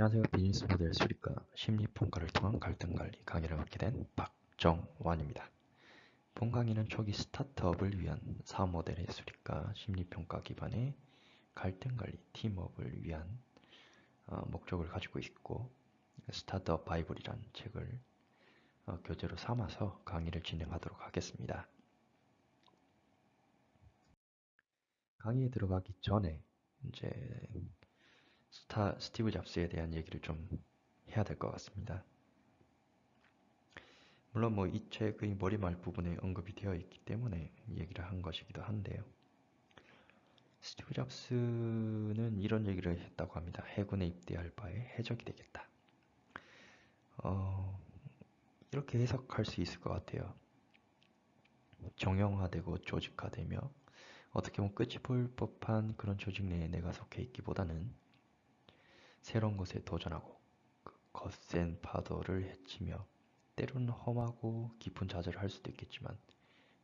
안녕하세요. 비즈니스 모델 수립과 심리평가를 통한 갈등관리 강의를 맡게 된 박정환입니다. 본 강의는 초기 스타트업을 위한 사업 모델의 수립과 심리평가 기반의 갈등관리 팀업을 위한 어, 목적을 가지고 있고 스타트업 바이블이란 책을 어, 교재로 삼아서 강의를 진행하도록 하겠습니다. 강의에 들어가기 전에 이제 스타 스티브 잡스에 대한 얘기를 좀 해야 될 것 같습니다. 물론 뭐 이 책의 머리말 부분에 언급이 되어 있기 때문에 얘기를 한 것이기도 한데요. 스티브 잡스는 이런 얘기를 했다고 합니다. 해군에 입대할 바에 해적이 되겠다. 어, 이렇게 해석할 수 있을 것 같아요. 정형화되고 조직화되며 어떻게 보면 끝이 볼 법한 그런 조직 내에 내가 속해 있기보다는 새로운 것에 도전하고 그 거센 파도를 헤치며 때로는 험하고 깊은 자절을 할 수도 있겠지만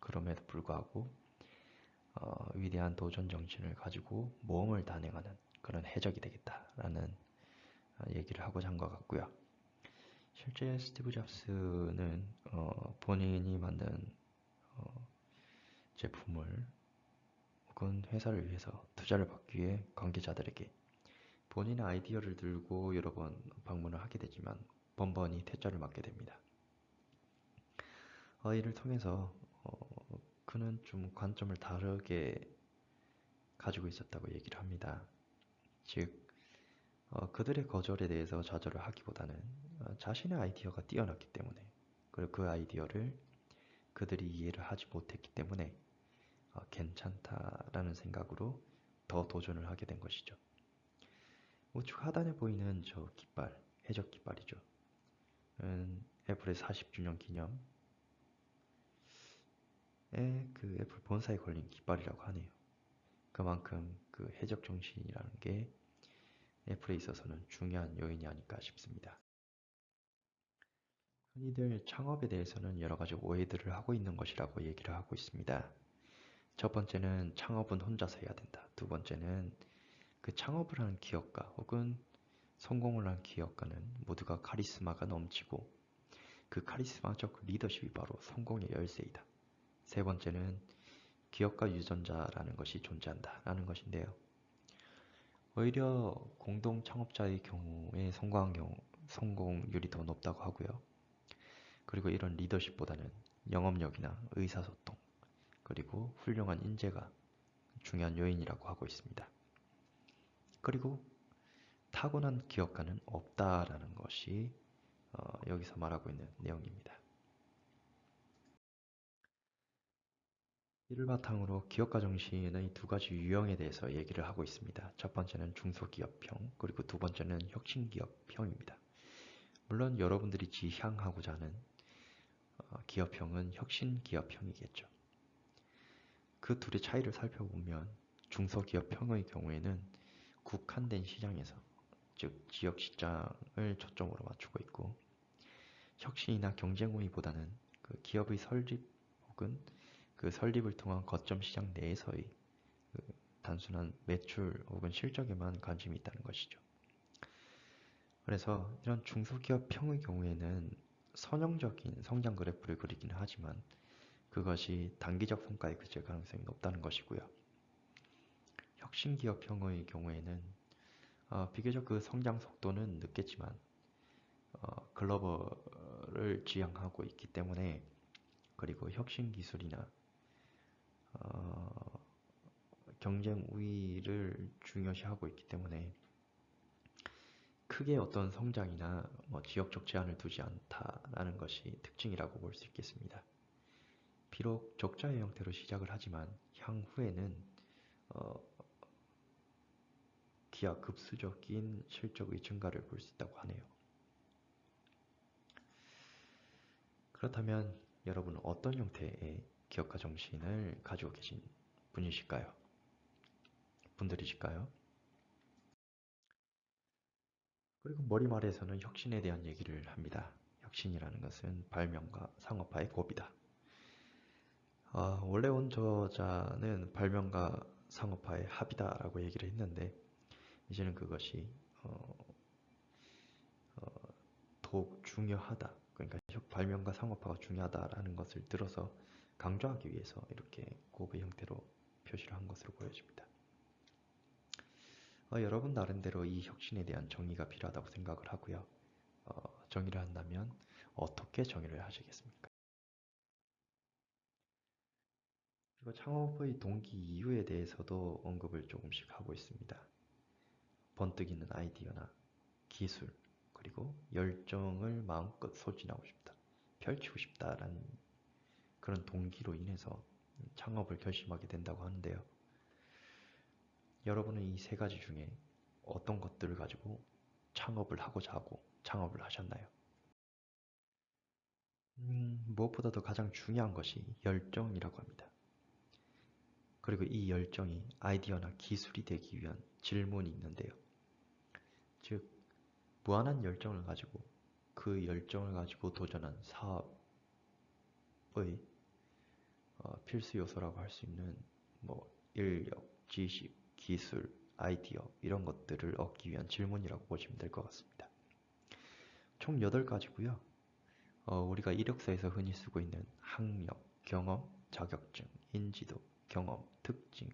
그럼에도 불구하고 어, 위대한 도전 정신을 가지고 모험을 단행하는 그런 해적이 되겠다라는 어, 얘기를 하고자 한 것 같고요. 실제 스티브 잡스는 어, 본인이 만든 어, 제품을 혹은 회사를 위해서 투자를 받기 위해 관계자들에게 본인의 아이디어를 들고 여러 번 방문을 하게 되지만 번번이 퇴짜를 맞게 됩니다. 어, 이를 통해서 어, 그는 좀 관점을 다르게 가지고 있었다고 얘기를 합니다. 즉 어, 그들의 거절에 대해서 좌절을 하기보다는 어, 자신의 아이디어가 뛰어났기 때문에 그리고 그 아이디어를 그들이 이해를 하지 못했기 때문에 어, 괜찮다라는 생각으로 더 도전을 하게 된 것이죠. 우측 하단에 보이는 저 깃발, 해적 깃발이죠. 음, 애플의 40주년 기념에 그 애플 본사에 걸린 깃발이라고 하네요. 그만큼 그 해적 정신이라는 게 애플에 있어서는 중요한 요인이 아닐까 싶습니다. 흔히들 창업에 대해서는 여러 가지 오해들을 하고 있는 것이라고 얘기를 하고 있습니다. 첫 번째는 창업은 혼자서 해야 된다. 두 번째는 그 창업을 한 기업가 혹은 성공을 한 기업가는 모두가 카리스마가 넘치고 그 카리스마적 리더십이 바로 성공의 열쇠이다. 세 번째는 기업가 유전자라는 것이 존재한다라는 것인데요. 오히려 공동 창업자의 경우에 성공한 경우 성공률이 더 높다고 하고요. 그리고 이런 리더십보다는 영업력이나 의사소통 그리고 훌륭한 인재가 중요한 요인이라고 하고 있습니다. 그리고 타고난 기업가는 없다라는 것이 어, 여기서 말하고 있는 내용입니다. 이를 바탕으로 기업가 정신의 두 가지 유형에 대해서 얘기를 하고 있습니다. 첫 번째는 중소기업형, 그리고 두 번째는 혁신기업형입니다. 물론 여러분들이 지향하고자 하는 어, 기업형은 혁신기업형이겠죠. 그 둘의 차이를 살펴보면 중소기업형의 경우에는 국한된 시장에서 즉 지역 시장을 초점으로 맞추고 있고 혁신이나 경쟁 우위보다는 그 기업의 설립 혹은 그 설립을 통한 거점 시장 내에서의 그 단순한 매출 혹은 실적에만 관심이 있다는 것이죠. 그래서 이런 중소기업형의 경우에는 선형적인 성장 그래프를 그리기는 하지만 그것이 단기적 성과에 그칠 가능성이 높다는 것이고요. 혁신기업형의 경우에는 어, 비교적 그 성장 속도는 늦겠지만 어, 글로벌을 지향하고 있기 때문에 그리고 혁신 기술이나 어, 경쟁 우위를 중요시하고 있기 때문에 크게 어떤 성장이나 뭐 지역적 제한을 두지 않다라는 것이 특징이라고 볼 수 있겠습니다. 비록 적자의 형태로 시작을 하지만 향후에는 어, 기하급수적인 실적의 증가를 볼 수 있다고 하네요. 그렇다면 여러분은 어떤 형태의 기업가 정신을 가지고 계신 분이실까요? 분들이실까요? 그리고 머리말에서는 혁신에 대한 얘기를 합니다. 혁신이라는 것은 발명과 상업화의 고비다. 어, 원래 온 저자는 발명과 상업화의 합이다라고 얘기를 했는데 이제는 그것이 어, 더욱 중요하다. 그러니까 혁 발명과 상업화가 중요하다라는 것을 들어서 강조하기 위해서 이렇게 곱의 형태로 표시를 한 것으로 보여집니다. 어, 여러분 나름대로 이 혁신에 대한 정의가 필요하다고 생각을 하고요. 어, 정의를 한다면 어떻게 정의를 하시겠습니까? 그리고 창업의 동기 이유에 대해서도 언급을 조금씩 하고 있습니다. 번뜩이는 아이디어나 기술, 그리고 열정을 마음껏 소진하고 싶다, 펼치고 싶다라는 그런 동기로 인해서 창업을 결심하게 된다고 하는데요. 여러분은 이 세 가지 중에 어떤 것들을 가지고 창업을 하고자 하고 창업을 하셨나요? 음, 무엇보다도 가장 중요한 것이 열정이라고 합니다. 그리고 이 열정이 아이디어나 기술이 되기 위한 질문이 있는데요. 즉, 무한한 열정을 가지고 그 열정을 가지고 도전한 사업의 어, 필수 요소라고 할 수 있는 뭐 인력, 지식, 기술, 아이디어 이런 것들을 얻기 위한 질문이라고 보시면 될 것 같습니다. 총 8가지고요. 어, 우리가 이력서에서 흔히 쓰고 있는 학력, 경험, 자격증, 인지도, 경험, 특징,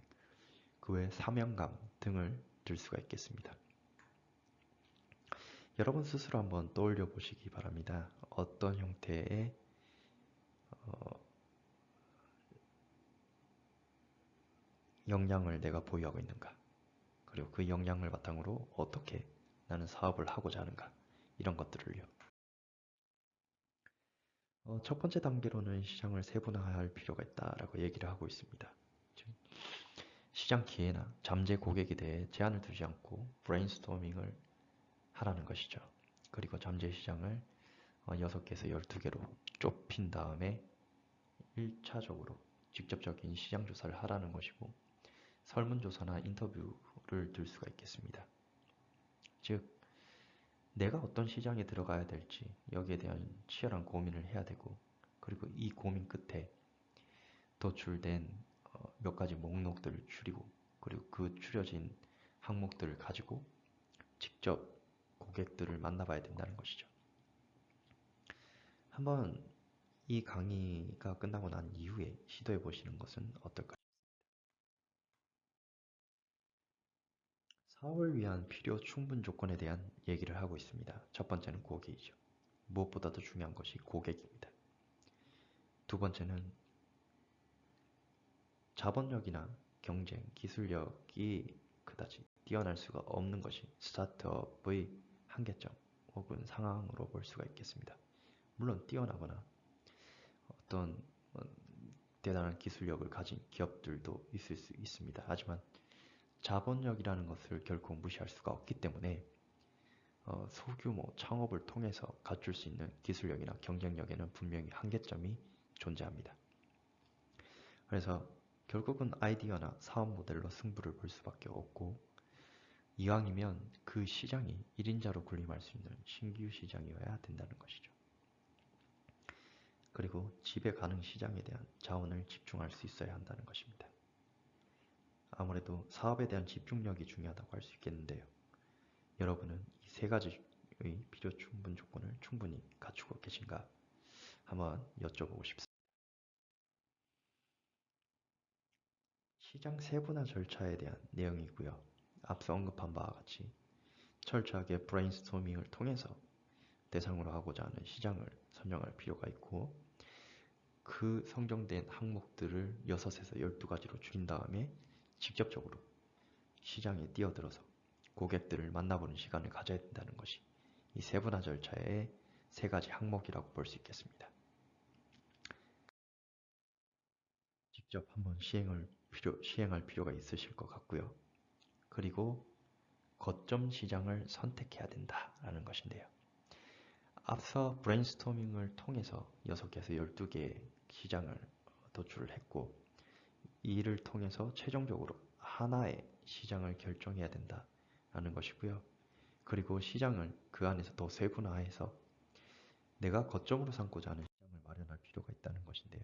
그 외 사명감 등을 들 수가 있겠습니다. 여러분 스스로 한번 떠올려 보시기 바랍니다. 어떤 형태의 어, 역량을 내가 보유하고 있는가 그리고 그 역량을 바탕으로 어떻게 나는 사업을 하고자 하는가 이런 것들을요. 어, 첫 번째 단계로는 시장을 세분화할 필요가 있다라고 얘기를 하고 있습니다. 시장 기회나 잠재 고객에 대해 제한을 두지 않고 브레인스토밍을 하라는 것이죠. 그리고 잠재 시장을 6개에서 어, 12개로 좁힌 다음에 1차적으로 직접적인 시장 조사를 하라는 것이고 설문조사나 인터뷰를 들 수가 있겠습니다. 즉, 내가 어떤 시장에 들어가야 될지 여기에 대한 치열한 고민을 해야 되고 그리고 이 고민 끝에 도출된 어, 몇 가지 목록들을 추리고 그리고 그 추려진 항목들을 가지고 직접 고객들을 만나봐야 된다는 것이죠. 한번 이 강의가 끝나고 난 이후에 시도해 보시는 것은 어떨까요? 사업을 위한 필요 충분 조건에 대한 얘기를 하고 있습니다. 첫 번째는 고객이죠. 무엇보다도 중요한 것이 고객입니다. 두 번째는 자본력이나 경쟁, 기술력이 그다지 뛰어날 수가 없는 것이 스타트업의 한계점 혹은 상황으로 볼 수가 있겠습니다. 물론 뛰어나거나 어떤 뭐 대단한 기술력을 가진 기업들도 있을 수 있습니다. 하지만 자본력이라는 것을 결코 무시할 수가 없기 때문에 어, 소규모 창업을 통해서 갖출 수 있는 기술력이나 경쟁력에는 분명히 한계점이 존재합니다. 그래서 결국은 아이디어나 사업 모델로 승부를 볼 수밖에 없고 이왕이면 그 시장이 1인자로 군림할 수 있는 신규 시장이어야 된다는 것이죠. 그리고 지배 가능 시장에 대한 자원을 집중할 수 있어야 한다는 것입니다. 아무래도 사업에 대한 집중력이 중요하다고 할 수 있겠는데요. 여러분은 이 세 가지의 필요 충분 조건을 충분히 갖추고 계신가 한번 여쭤보고 싶습니다. 시장 세분화 절차에 대한 내용이고요. 앞서 언급한 바와 같이 철저하게 브레인스토밍을 통해서 대상으로 하고자 하는 시장을 선정할 필요가 있고 그 선정된 항목들을 6에서 12가지로 줄인 다음에 직접적으로 시장에 뛰어들어서 고객들을 만나보는 시간을 가져야 된다는 것이 이 세분화 절차의 세 가지 항목이라고 볼 수 있겠습니다. 직접 한번 시행을 필요, 시행할 필요가 있으실 것 같고요. 그리고 거점 시장을 선택해야 된다라는 것인데요. 앞서 브레인스토밍을 통해서 6개에서 12개의 시장을 도출을 했고 이를 통해서 최종적으로 하나의 시장을 결정해야 된다라는 것이고요. 그리고 시장을 그 안에서 더 세분화해서 내가 거점으로 삼고자 하는 시장을 마련할 필요가 있다는 것인데요.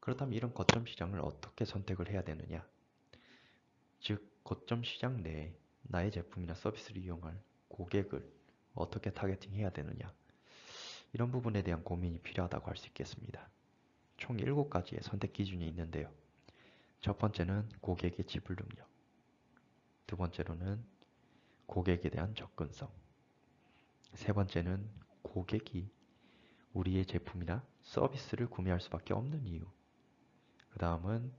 그렇다면 이런 거점 시장을 어떻게 선택을 해야 되느냐? 즉, 거점 시장 내에 나의 제품이나 서비스를 이용할 고객을 어떻게 타겟팅 해야 되느냐. 이런 부분에 대한 고민이 필요하다고 할 수 있겠습니다. 총 7가지의 선택 기준이 있는데요. 첫 번째는 고객의 지불 능력. 두 번째로는 고객에 대한 접근성. 세 번째는 고객이 우리의 제품이나 서비스를 구매할 수밖에 없는 이유. 그 다음은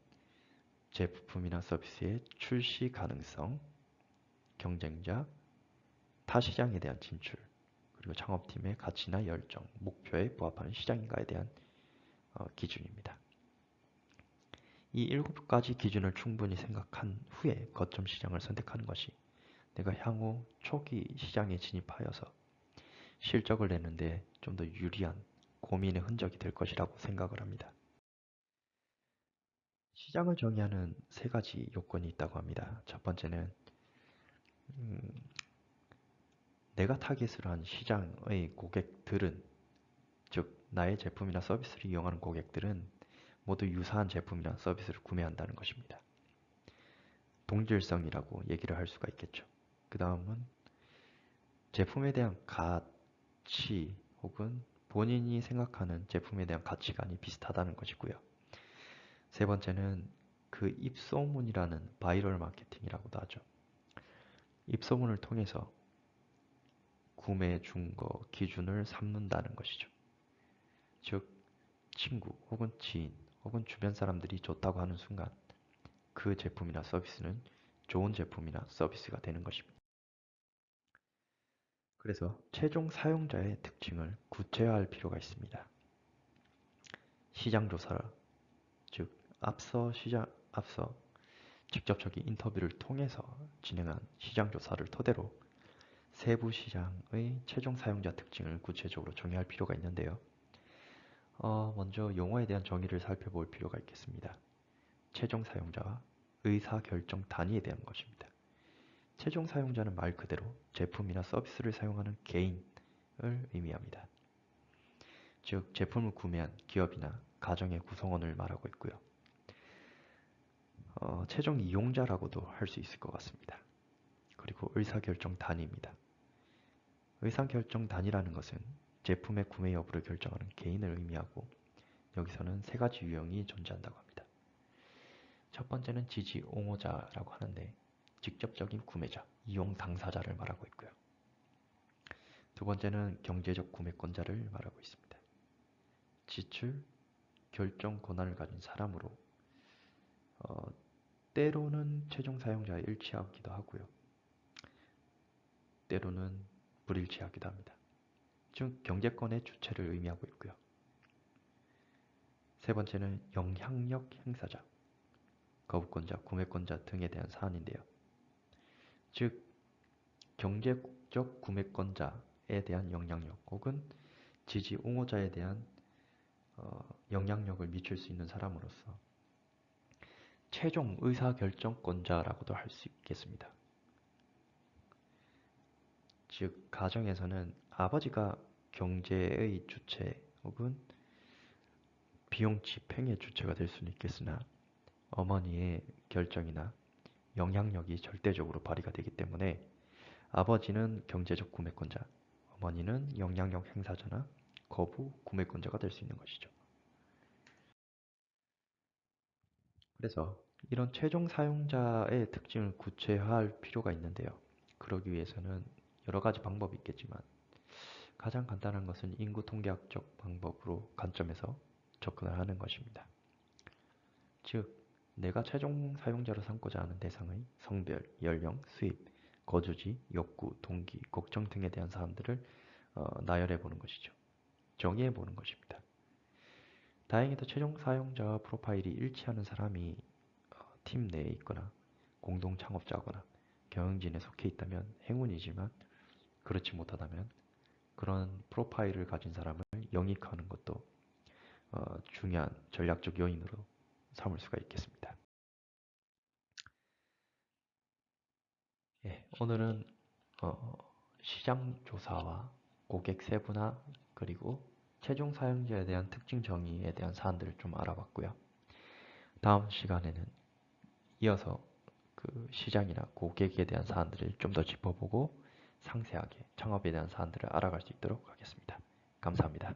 제품이나 서비스의 출시 가능성, 경쟁자, 타 시장에 대한 진출, 그리고 창업팀의 가치나 열정, 목표에 부합하는 시장인가에 대한 어, 기준입니다. 이 일곱 가지 기준을 충분히 생각한 후에 거점 시장을 선택하는 것이 내가 향후 초기 시장에 진입하여서 실적을 내는데 좀 더 유리한 고민의 흔적이 될 것이라고 생각을 합니다. 시장을 정의하는 세 가지 요건이 있다고 합니다. 첫 번째는 음, 내가 타겟을 한 시장의 고객들은 즉 나의 제품이나 서비스를 이용하는 고객들은 모두 유사한 제품이나 서비스를 구매한다는 것입니다. 동질성이라고 얘기를 할 수가 있겠죠. 그 다음은 제품에 대한 가치 혹은 본인이 생각하는 제품에 대한 가치관이 비슷하다는 것이고요. 세 번째는 그 입소문이라는 바이럴 마케팅이라고도 하죠. 입소문을 통해서 구매 중거 기준을 삼는다는 것이죠. 즉, 친구 혹은 지인 혹은 주변 사람들이 좋다고 하는 순간 그 제품이나 서비스는 좋은 제품이나 서비스가 되는 것입니다. 그래서 최종 사용자의 특징을 구체화할 필요가 있습니다. 시장 조사, 즉 앞서 시장 앞서 직접적인 인터뷰를 통해서 진행한 시장 조사를 토대로 세부 시장의 최종 사용자 특징을 구체적으로 정의할 필요가 있는데요. 어, 먼저 용어에 대한 정의를 살펴볼 필요가 있겠습니다. 최종 사용자와 의사결정 단위에 대한 것입니다. 최종 사용자는 말 그대로 제품이나 서비스를 사용하는 개인을 의미합니다. 즉, 제품을 구매한 기업이나 가정의 구성원을 말하고 있고요. 어, 최종 이용자라고도 할 수 있을 것 같습니다. 그리고 의사결정 단위입니다. 의사결정 단위라는 것은 제품의 구매 여부를 결정하는 개인을 의미하고 여기서는 세 가지 유형이 존재한다고 합니다. 첫 번째는 지지 옹호자라고 하는데 직접적인 구매자, 이용 당사자를 말하고 있고요. 두 번째는 경제적 구매권자를 말하고 있습니다. 지출, 결정 권한을 가진 사람으로 어, 때로는 최종 사용자에 일치하기도 하고요. 때로는 불일치하기도 합니다. 즉 경제권의 주체를 의미하고 있고요. 세 번째는 영향력 행사자, 거부권자, 구매권자 등에 대한 사안인데요. 즉 경제적 구매권자에 대한 영향력 혹은 지지 옹호자에 대한 어, 영향력을 미칠 수 있는 사람으로서 최종 의사결정권자라고도 할 수 있겠습니다. 즉 가정에서는 아버지가 경제의 주체 혹은 비용 집행의 주체가 될 수는 있겠으나 어머니의 결정이나 영향력이 절대적으로 발휘가 되기 때문에 아버지는 경제적 구매권자, 어머니는 영향력 행사자나 거부 구매권자가 될 수 있는 것이죠. 그래서 이런 최종 사용자의 특징을 구체화할 필요가 있는데요. 그러기 위해서는 여러 가지 방법이 있겠지만 가장 간단한 것은 인구 통계학적 방법으로 관점에서 접근을 하는 것입니다. 즉, 내가 최종 사용자로 삼고자 하는 대상의 성별, 연령, 수입, 거주지, 욕구, 동기, 걱정 등에 대한 사람들을 어, 나열해 보는 것이죠. 정의해 보는 것입니다. 다행히도 최종 사용자 프로파일이 일치하는 사람이 어, 팀 내에 있거나 공동 창업자거나 경영진에 속해 있다면 행운이지만 그렇지 못하다면 그런 프로파일을 가진 사람을 영입하는 것도 어, 중요한 전략적 요인으로 삼을 수가 있겠습니다. 예, 오늘은 어, 시장 조사와 고객 세분화 그리고 최종 사용자에 대한 특징 정의에 대한 사안들을 좀 알아봤고요. 다음 시간에는 이어서 그 시장이나 고객에 대한 사안들을 좀 더 짚어보고 상세하게 창업에 대한 사안들을 알아갈 수 있도록 하겠습니다. 감사합니다.